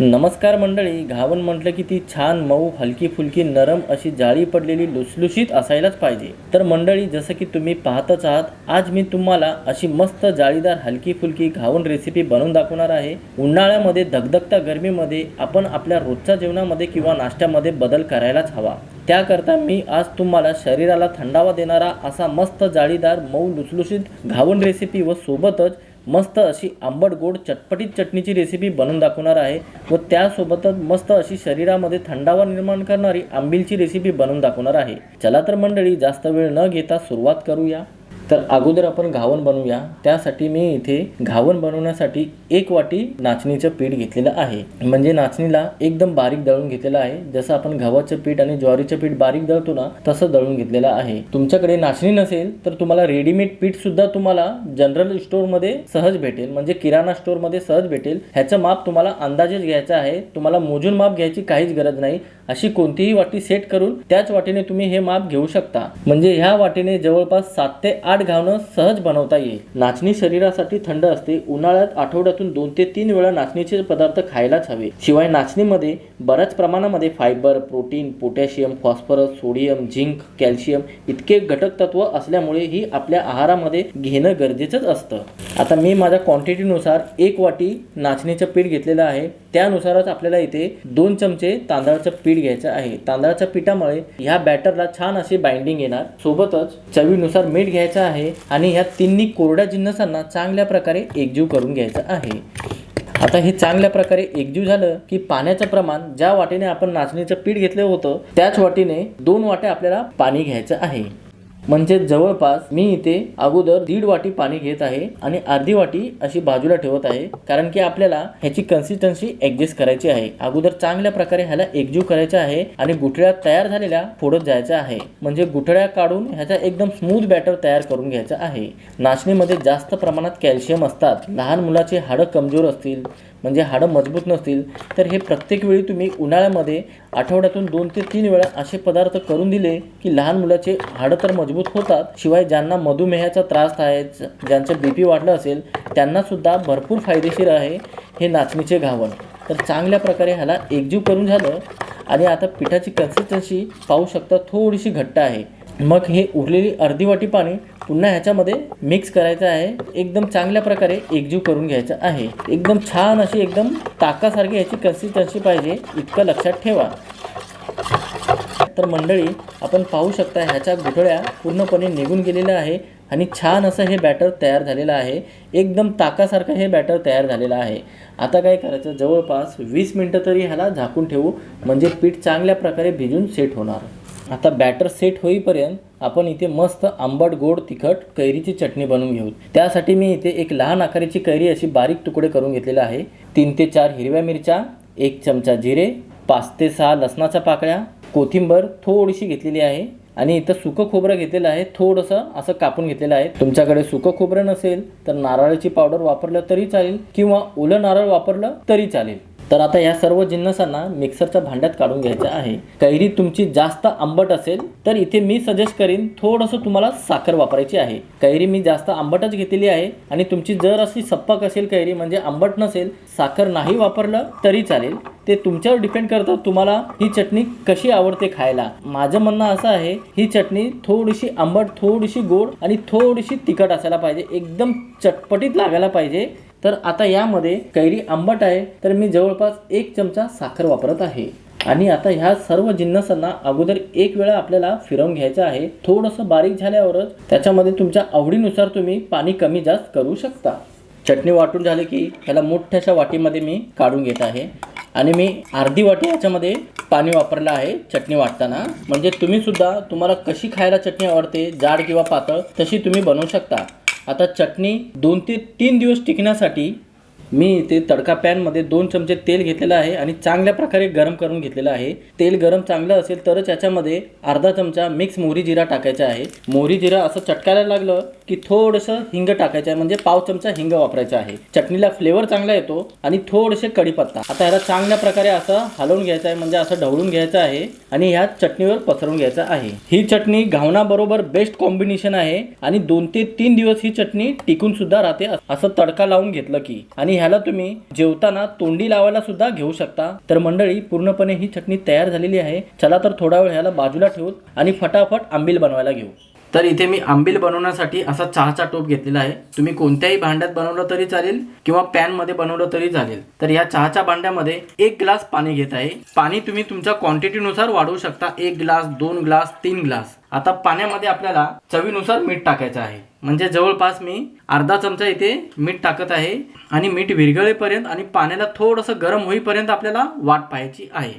नमस्कार मंडळी घावन म्हटलं की ती छान मऊ हलकी फुलकी नरम अशी जाळी पडलेली लुसलुशीत असायलाच पाहिजे. तर मंडळी जसं की तुम्ही पाहतच आहात आज मी तुम्हाला अशी मस्त जाळीदार हलकी फुलकी घावन रेसिपी बनवून दाखवणार आहे. उन्हाळ्यामध्ये धगधगत्या गरमीमध्ये आपण आपल्या रोजच्या जेवणामध्ये किंवा नाश्त्यामध्ये बदल करायलाच हवा. त्याकरता मी आज तुम्हाला शरीराला थंडावा देणारा असा मस्त जाळीदार मऊ लुसलुशीत घावन रेसिपी व सोबतच मस्त अशी आंबट गोड चटपटीत चटणीची रेसिपी बनवून दाखवणार आहे व त्यासोबतच मस्त अशी शरीरामध्ये थंडावा निर्माण करणारी आंबीलची रेसिपी बनवून दाखवणार आहे. चला तर मंडळी जास्त वेळ न घेता सुरुवात करूया. तर अगोदर आपण घावन बनवूया. त्यासाठी मी इथे घावन बनवण्यासाठी एक वाटी नाचणीचं पीठ घेतलेलं आहे. म्हणजे नाचणीला एकदम बारीक दळून घेतलेलं आहे. जसं आपण गव्हाचं पीठ आणि ज्वारीचं पीठ बारीक दळतो ना तसं दळून घेतलेलं आहे. तुमच्याकडे नाचणी नसेल तर तुम्हाला रेडीमेड पीठ सुद्धा तुम्हाला जनरल स्टोअरमध्ये सहज भेटेल. म्हणजे किराणा स्टोअरमध्ये सहज भेटेल. ह्याचं माप तुम्हाला अंदाजेच घ्यायचं आहे. तुम्हाला मोजून माप घ्यायची काहीच गरज नाही. अशी कोणतीही वाटी सेट करून त्याच वाटीने तुम्ही हे माप घेऊ शकता. म्हणजे ह्या वाटीने जवळपास सात ते आठ घावणं सहज बनवता येईल. नाचणी शरीरासाठी थंड असते. उन्हाळ्यात आठवड्यातून दोन ते तीन वेळा नाचणीचे पदार्थ खायलाच हवे. शिवाय नाचणीमध्ये बऱ्याच प्रमाणामध्ये fibre protein potassium phosphorus sodium zinc calcium इतके घटक तत्व असल्यामुळे ही आपल्या आहारामध्ये घेणं गरजेचंच असतं. आता मी माझ्या क्वांटिटीनुसार एक वाटी नाचणीचं पीठ घेतलेलं आहे. त्यानुसारच आपल्याला इथे दोन चमचे तांदळाचं पीठ घ्यायचं आहे. तांदळाच्या पिठामुळे ह्या बॅटरला छान अशी बाइंडिंग येणार. सोबतच चवीनुसार मीठ घ्यायचं आहे. आहे आणि ह्या तिन्ही कोरड्या जिन्नसांना चांगल्या प्रकारे एकजीव करून घ्यायचं आहे. आता हे चांगल्या प्रकारे एकजीव झालं की पाण्याचं प्रमाण ज्या वाटीने आपण नाचणीचं पीठ घेतलं होतं त्याच वाटीने दोन वाट्या आपल्याला पाणी घ्यायचं आहे. म्हणजे जवळपास मी इथे अगोदर दीड वाटी पाणी घेत आहे आणि अर्धी वाटी अशी बाजूला ठेवत आहे कारण की आपल्याला ह्याची कन्सिस्टन्सी ऍडजस्ट करायची आहे. अगोदर चांगल्या प्रकारे ह्याला एकजीव करायचा आहे आणि गुठळ्या तयार झालेल्या फोडत जायचं आहे. म्हणजे गुठळ्या काढून ह्याचा एकदम स्मूथ बॅटर तयार करून घ्यायचा आहे. नाचणीमध्ये जास्त प्रमाणात कॅल्शियम असतात. लहान मुलाचे हाडं कमजोर असतील. म्हणजे हाडं मजबूत नसतील तर हे प्रत्येक वेळी तुम्ही उन्हाळ्यामध्ये आठवड्यातून दोन ते तीन वेळा असे पदार्थ करून दिले की लहान मुलाचे हाडं तर मजबूत होतात. शिवाय ज्यांना मधुमेहाचा त्रास आहे ज्यांचं बी पी वाढलं असेल त्यांनासुद्धा भरपूर फायदेशीर आहे हे नाचणीचे घावण तर चांगल्या प्रकारे ह्याला एकजीव करून झालं. आणि आता पिठाची कन्सिस्टन्सी पाहू शकता थोडीशी घट्ट आहे. मग हे उरलेली अर्धी वाटी पाणी पुन्हा ह्याच्यामध्ये मिक्स करायचं आहे. एकदम चांगल्या प्रकारे एकजीव करून घ्यायचं आहे. एकदम छान अशी एकदम ताकासारखी ह्याची कन्सिस्टन्सी पाहिजे इतकं लक्षात ठेवा. तर मंडळी आपण पाहू शकता ह्याच्या गुठळ्या पूर्णपणे निघून गेलेल्या आहे आणि छान असं हे बॅटर तयार झालेलं आहे. एकदम ताकासारखं हे बॅटर तयार झालेलं आहे. आता काय करायचं? जवळपास वीस मिनटं तरी ह्याला झाकून ठेवू. म्हणजे पीठ चांगल्या प्रकारे भिजून सेट होणार. आता बॅटर सेट होईपर्यंत आपण इथे मस्त आंबट गोड तिखट कैरीची चटणी बनवून घेऊ. त्यासाठी मी इथे एक लहान आकाराची कैरी अशी बारीक तुकडे करून घेतलेला आहे. तीन ते चार हिरव्या मिरच्या एक चमचा जिरे पाच ते सहा लसणाच्या पाकळ्या कोथिंबर थोडीशी घेतलेली आहे आणि इथं सुकं खोबरं घेतलेलं आहे. थोडंसं असं कापून घेतलेलं आहे. तुमच्याकडे सुकं खोबरं नसेल तर नारळाची पावडर वापरलं तरी चालेल किंवा ओलं नारळ वापरलं तरी चालेल. तर आता या सर्व जिन्नसांना मिक्सरच्या भांड्यात काढून घ्यायचं आहे. कैरी तुमची जास्त आंबट असेल तर इथे मी सजेस्ट करीन थोडंसं तुम्हाला साखर वापरायची आहे. कैरी मी जास्त आंबटच घेतलेली आहे आणि तुमची जर अशी सप्पक असेल कैरी म्हणजे आंबट नसेल साखर नाही वापरलं तरी चालेल. ते तुमच्यावर डिपेंड करतं तुम्हाला ही चटणी कशी आवडते खायला. माझं म्हणणं असं आहे ही चटणी थोडीशी आंबट थोडीशी गोड आणि थोडीशी तिखट असायला पाहिजे. एकदम चटपटीत लागायला पाहिजे. तर आता यामध्ये कैरी आंबट आहे तर मी जवळपास एक चमचा साखर वापरत आहे. आणि आता ह्या सर्व जिन्नसांना अगोदर एक वेळा आपल्याला फिरवून घ्यायचं आहे. थोडंसं बारीक झाल्यावरच त्याच्यामध्ये तुमच्या आवडीनुसार तुम्ही पाणी कमी जास्त करू शकता. चटणी वाटून झाली की ह्याला मोठ्याशा वाटीमध्ये मी काढून घेत आहे. आणि मी अर्धी वाटी याच्यामध्ये पाणी वापरलं आहे चटणी वाटताना. म्हणजे तुम्ही सुद्धा तुम्हाला कशी खायला चटणी आवडते जाड किंवा पातळ तशी तुम्ही बनवू शकता. आता चटणी दोन ते तीन दिवस टिकण्यासाठी मी इथे तडका पॅनमध्ये दोन चमचे तेल घेतलेलं आहे आणि चांगल्या प्रकारे गरम करून घेतलेलं आहे. तेल गरम चांगलं असेल तरच याच्यामध्ये अर्धा चमचा मिक्स मोहरी जिरा टाकायचा आहे. मोहरी जिरा असं चटकायला लागलं की थोडंसं हिंग टाकायचं आहे. म्हणजे पाव चमचा हिंग वापरायचा आहे. चटणीला फ्लेवर चांगला येतो आणि थोडेसे कढीपत्ता आता ह्याला चांगल्या प्रकारे असं हलवून घ्यायचं आहे. म्हणजे असं ढवळून घ्यायचं आहे आणि ह्या चटणीवर पसरवून घ्यायचं आहे. ही चटणी घावणाबरोबर बेस्ट कॉम्बिनेशन आहे आणि दोन ते तीन दिवस ही चटणी टिकून सुद्धा राहते. असं तडका लावून घेतलं की. आणि ह्याला तुम्ही जेवताना तोंडी लावायला सुद्धा घेऊ शकता. तर मंडळी पूर्णपणे ही चटणी तयार झालेली आहे. चला तर थोडा वेळ ह्याला बाजूला ठेवू आणि फटाफट आंबील बनवायला घेऊ. तर इथे मी आंबील बनवण्यासाठी असा चहाचा टोप घेतलेला आहे. तुम्ही कोणत्याही भांड्यात बनवलं तरी चालेल किंवा पॅनमध्ये बनवलं तरी चालेल. तर या चहाच्या भांड्यामध्ये एक ग्लास पाणी घेत आहे. पाणी तुम्ही तुमच्या क्वांटिटीनुसार वाढवू शकता. एक ग्लास दोन ग्लास तीन ग्लास. आता पाण्यामध्ये आपल्याला चवीनुसार मीठ टाकायचं आहे. म्हणजे जवळपास मी अर्धा चमचा इथे मीठ टाकत आहे आणि मीठ विरघळेपर्यंत आणि पाण्याला थोडंसं गरम होईपर्यंत आपल्याला वाट पाहायची आहे.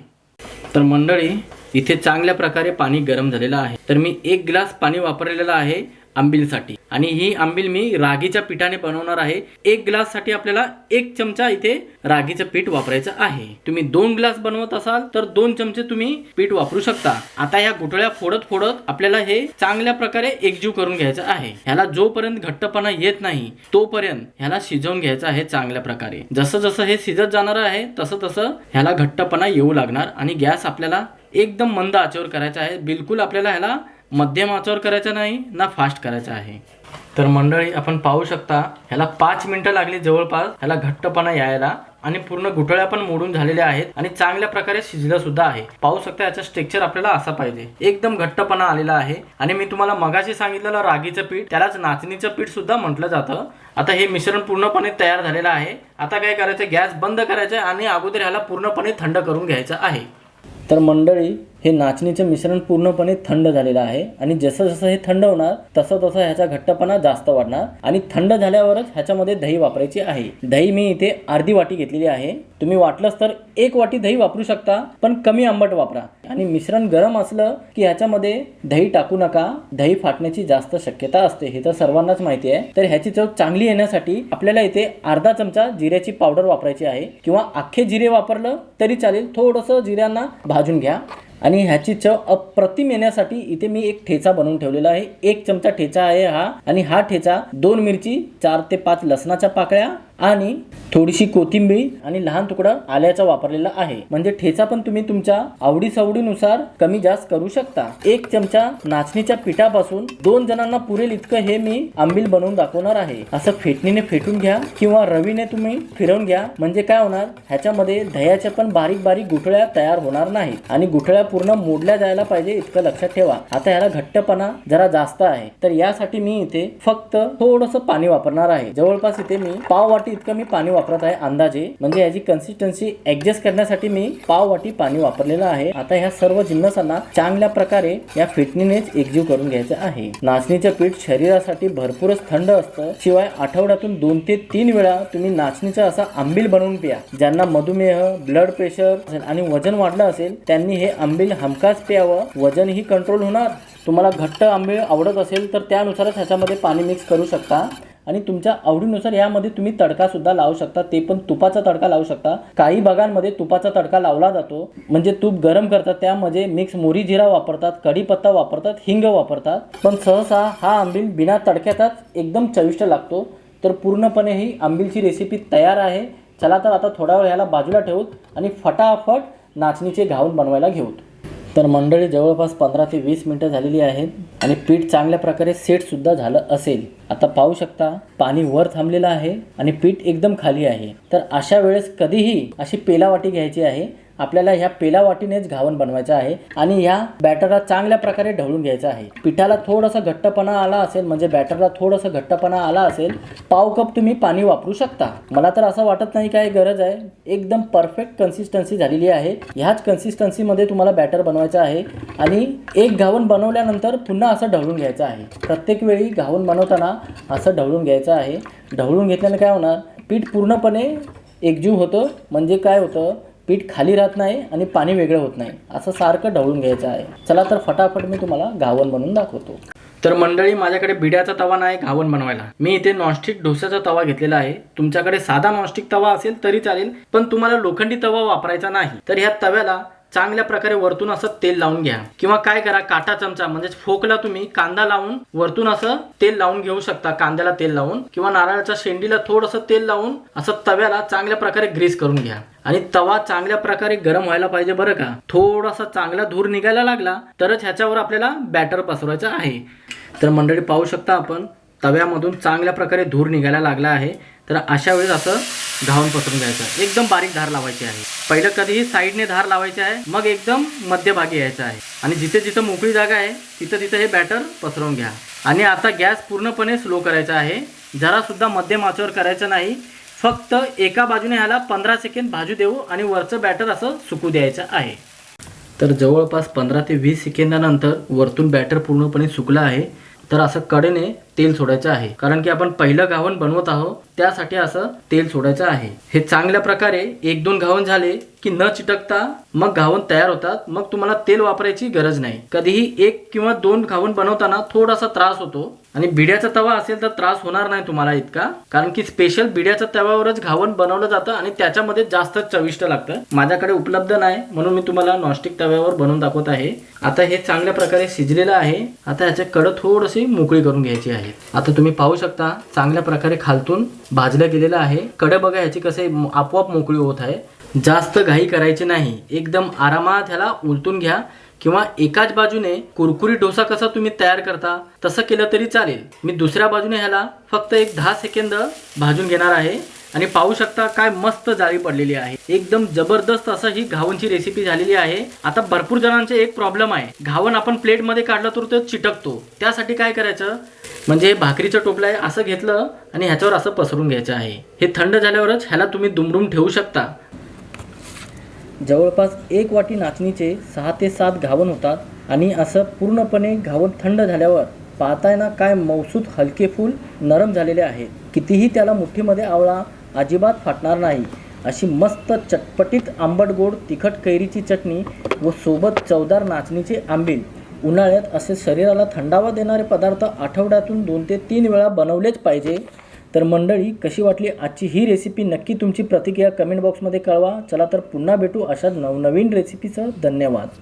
तर मंडळी इथे चांगल्या प्रकारे पाणी गरम झालेलं आहे. तर मी एक ग्लास पाणी वापरलेलं आहे. आंबीलसाठी. आणि ही आंबील मी रागीच्या पिठाने बनवणार आहे. एक ग्लाससाठी आपल्याला एक चमचा इथे रागीचं पीठ वापरायचं आहे. तुम्ही दोन ग्लास बनवत असाल तर दोन चमचे तुम्ही पीठ वापरू शकता. आता ह्या घोटळ्या फोडत फोडत आपल्याला हे चांगल्या प्रकारे एकजीव करून घ्यायचं आहे. ह्याला जोपर्यंत घट्टपणा येत नाही तोपर्यंत ह्याला शिजवून घ्यायचं आहे चांगल्या प्रकारे. जसं जसं हे शिजत जाणार आहे तसं तसं ह्याला घट्टपणा येऊ लागणार आणि गॅस आपल्याला एकदम मंद आचेवर करायचा आहे. बिलकुल आपल्याला ह्याला मध्यम आचेवर करायचा नाही ना फास्ट करायचा आहे. तर मंडळी आपण पाहू शकता ह्याला पाच मिनिटं लागली जवळपास ह्याला घट्टपणा यायला आणि पूर्ण गुठळ्या पण मोडून झालेल्या आहेत आणि चांगल्या प्रकारे शिजलं सुद्धा आहे. पाहू शकता याचं स्ट्रक्चर आपल्याला असं पाहिजे. एकदम घट्टपणा आलेला आहे आणि मी तुम्हाला मगाशी सांगितलेलं रागीचं पीठ त्यालाच नाचणीचं पीठ सुद्धा म्हटलं जातं. आता हे मिश्रण पूर्णपणे तयार झालेलं आहे. आता काय करायचं गॅस बंद करायचं आहे आणि अगोदर ह्याला पूर्णपणे थंड करून घ्यायचं आहे. तर मंडळी हे नाचणीचं मिश्रण पूर्णपणे थंड झालेलं आहे आणि जसं जसं हे थंड होणार तसं तसं ह्याचा घट्टपणा जास्त वाढणार आणि थंड झाल्यावरच ह्याच्यामध्ये दही वापरायची आहे. दही मी इथे अर्धी वाटी घेतलेली आहे. तुम्ही वाटलंच तर एक वाटी दही वापरू शकता पण कमी आंबट वापरा. आणि मिश्रण गरम असलं की ह्याच्यामध्ये दही टाकू नका. दही फाटण्याची जास्त शक्यता असते हे तर सर्वांनाच माहिती आहे. तर ह्याची चव चांगली येण्यासाठी आपल्याला इथे अर्धा चमचा जिऱ्याची पावडर वापरायची आहे किंवा अख्खे जिरे वापरलं तरी चालेल. थोडंसं जिऱ्यांना भाजून घ्या. आणि ह्याची चव अप्रतिम येण्यासाठी इथे मी एक ठेचा बनवून ठेवलेला आहे. एक चमचा ठेचा आहे हा. आणि हा ठेचा दोन मिरची चार ते पाच लसणाच्या पाकळ्या आणि थोडीशी कोथिंबीर आणि लहान तुकडा आल्याचा वापरलेला आहे. म्हणजे ठेचा पण तुम्ही तुमच्या आवडी सवडीनुसार कमी जास्त करू शकता. एक चमचा नाचणीच्या पिठापासून दोन जणांना पुरेल इतकं हे मी आंबील बनवून दाखवणार आहे. असं फेटणीने फेटून घ्या किंवा रवीने तुम्ही फिरवून घ्या. म्हणजे काय होणार? ह्याच्यामध्ये दह्याच्या पण बारीक बारीक गुठळ्या तयार होणार नाही आणि गुठळ्या पूर्ण मोडल्या जायला पाहिजे इतकं लक्षात ठेवा. आता ह्याला घट्टपणा जरा जास्त आहे. तर यासाठी मी इथे फक्त थोडस पाणी वापरणार आहे. जवळपास इथे मी पाव वाटी इतकं मी पाणी वापरत आहे अंदाजे. म्हणजे याची कन्सिस्टन्सी ऍडजस्ट करण्यासाठी मी पाव वाटी पाणी वापरलेलं आहे. आता ह्या सर्व जिन्नसांना चांगल्या प्रकारे या फिटणीनेच एकजीव करून घ्यायचं आहे. नाचणीचं पीठ शरीरासाठी भरपूरच थंड असतं. शिवाय आठवड्यातून दोन ते तीन वेळा तुम्ही नाचणीचा असा आंबील बनवून प्या. ज्यांना मधुमेह ब्लड प्रेशर आणि वजन वाढलं असेल त्यांनी हे आंबील हमखास प्यावं. वजनही कंट्रोल होणार. तुम्हाला घट्ट आंबील आवडत असेल तर त्यानुसारच ह्याच्यामध्ये पाणी मिक्स करू शकता. आणि तुमच्या आवडीनुसार यामध्ये तुम्ही तडकासुद्धा लावू शकता. ते पण तुपाचा तडका लावू शकता. काही भागांमध्ये तुपाचा तडका लावला जातो. म्हणजे तूप गरम करतात. त्यामध्ये मिक्स मोरी जिरा वापरतात कढीपत्ता वापरतात हिंग वापरतात. पण सहसा हा आंबील बिना तडक्याचाच एकदम चविष्ट लागतो. तर पूर्णपणे ही आंबीलची रेसिपी तयार आहे. चला तर आता थोडा वेळ ह्याला बाजूला ठेवूत आणि फटाफट नाचणीचे घाऊन बनवायला घेऊत. तर मंडळी जवळपास पंधरा ते वीस मिनटं झालेली आहेत आणि पीठ चांगल्या प्रकारे सेटसुद्धा झालं असेल. आता पाहू शकता पाणी वर थांबलेलं आहे आणि पीठ एकदम खाली आहे. तर अशा वेळेस कधीही अशी पेलावाटी घ्यायची आहे. आपल्याला ह्या पेला वाटीनेच घावन बनवायचं आहे आणि ह्या बॅटरला चांगल्या प्रकारे ढवळून घ्यायचं आहे. पिठाला थोडासा घट्टपणा आला असेल म्हणजे बॅटरला थोडासा घट्टपणा आला असेल पाव कप तुम्ही पाणी वापरू शकता. मला तर असं वाटत नाही काय गरज आहे. एकदम परफेक्ट कन्सिस्टन्सी झालेली आहे. ह्याच कन्सिस्टन्सीमध्ये तुम्हाला बॅटर बनवायचं आहे आणि एक घावन बनवल्यानंतर पुन्हा असं ढवळून घ्यायचं आहे. प्रत्येक वेळी घावन बनवताना असं ढवळून घ्यायचं आहे. ढवळून घेतल्याने काय होणार? पीठ पूर्णपणे एकजीव होतं. म्हणजे काय होतं? पीठ खाली राहत नाही आणि पाणी वेगळं होत नाही. असं सारखं ढवळून घ्यायचं आहे. चला तर फटाफट मी तुम्हाला घावण बनवून दाखवतो. तर मंडळी माझ्याकडे बिड्याचा तवा नाही घावन बनवायला. मी इथे नॉनस्टिक डोसाचा तवा घेतलेला आहे. तुमच्याकडे साधा नॉनस्टिक तवा असेल तरी चालेल पण तुम्हाला लोखंडी तवा वापरायचा नाही. तर ह्या तव्याला चांगल्या प्रकारे वरतून असं तेल लावून घ्या. किंवा काय करा काटा चमचा म्हणजे फोकला तुम्ही कांदा लावून वरतून असं तेल लावून घेऊ शकता कांद्याला तेल लावून. किंवा नारळाच्या शेंडीला थोडंसं तेल लावून असं तव्याला चांगल्या प्रकारे ग्रीस करून घ्या. आणि तवा चांगल्या प्रकारे गरम व्हायला पाहिजे बरं का. थोडासा चांगला धूर निघायला लागला तरच ह्याच्यावर आपल्याला बॅटर पसरवायचं आहे. तर मंडळी पाहू शकता आपण तव्यामधून चांगल्या प्रकारे धूर निघायला लागला आहे. तर अशा वेळेस असं धावून पसरून घ्यायचं एकदम बारीक धार लावायची आहे. पहिलं कधीही साईडने धार लावायची आहे मग एकदम मध्यभागी यायचं आहे. आणि जिथे जिथं मोकळी जागा आहे तिथं तिथं हे बॅटर पसरवून घ्या. आणि आता गॅस पूर्णपणे स्लो करायचा आहे. जरासुद्धा मध्यम आचेवर करायचं नाही. फक्त एका बाजूने ह्याला पंधरा सेकंद भाजू देऊ आणि वरचं बॅटर असं सुकू द्यायचं आहे. तर जवळपास पंधरा ते वीस सेकंदानंतर वरतून बॅटर पूर्णपणे सुकलं आहे. तर असं कडेने तेल सोडायचं आहे. कारण की आपण पहिलं गावण बनवत आहोत त्यासाठी असं तेल सोडायचं आहे. हे चांगल्या प्रकारे एक दोन घावन झाले की न चिटकता मग घावन तयार होतात. मग तुम्हाला तेल वापरायची गरज नाही. कधीही एक किंवा दोन घावन बनवताना थोडासा त्रास होतो. आणि बिड्याचा तवा असेल तर त्रास होणार नाही तुम्हाला इतका. कारण की स्पेशल बिड्याच्या तव्यावरच घावन बनवलं जातं आणि त्याच्यामध्ये जास्त चविष्ट लागतं. माझ्याकडे उपलब्ध नाही म्हणून मी तुम्हाला नॉनस्टिक तव्यावर बनवून दाखवत आहे. आता हे चांगल्या प्रकारे शिजलेलं आहे. आता ह्याचे कडं थोडीशी मोकळी करून घ्यायची आहे. आता तुम्ही पाहू शकता चांगल्या प्रकारे खालतून भाजलं गेलेलं आहे. कडं बघा ह्याची कसे आपोआप मोकळी होत आहे. जास्त घाई करायची नाही. एकदम आरामात ह्याला उलटून घ्या. किंवा एकाच बाजूने कुरकुरी डोसा कसा तुम्ही तयार करता तसं केलं तरी चालेल. मी दुसऱ्या बाजूने ह्याला फक्त एक दहा सेकंद भाजून घेणार आहे. आणि पाहू शकता काय मस्त जाळी पडलेली आहे. एकदम जबरदस्त असं ही घावणची रेसिपी झालेली आहे. आता भरपूर जणांचे एक प्रॉब्लेम आहे. घावण आपण प्लेटमध्ये काढलं तर तो चिटकतो. त्यासाठी काय करायचं? म्हणजे भाकरीचं टोपलं आहे असं घेतलं आणि ह्याच्यावर असं पसरून घ्यायचं आहे. हे थंड झाल्यावरच ह्याला तुम्ही दुमडून ठेवू शकता. जवळपास एक वाटी नाचणीचे सहा ते सात घावण होतात आणि असं पूर्णपणे घावण थंड झाल्यावर पाहताना काय मौसूद हलके फूल नरम झालेले आहे कितीही त्याला मुठीमध्ये आवळा अजिबात फाटणार नाही. अशी मस्त चटपटीत आंबट गोड तिखट कैरीची चटणी व सोबत चवदार नाचणीचे आंबील. उन्हाळ्यात असे शरीराला थंडावा देणारे पदार्थ आठवड्यातून दोन ते तीन वेळा बनवलेच पाहिजे. तर मंडळी कशी वाटली आजची ही रेसिपी नक्की तुमची प्रतिक्रिया कमेंट बॉक्समध्ये कळवा. चला तर पुन्हा भेटू अशाच नवनवीन रेसिपीसह धन्यवाद.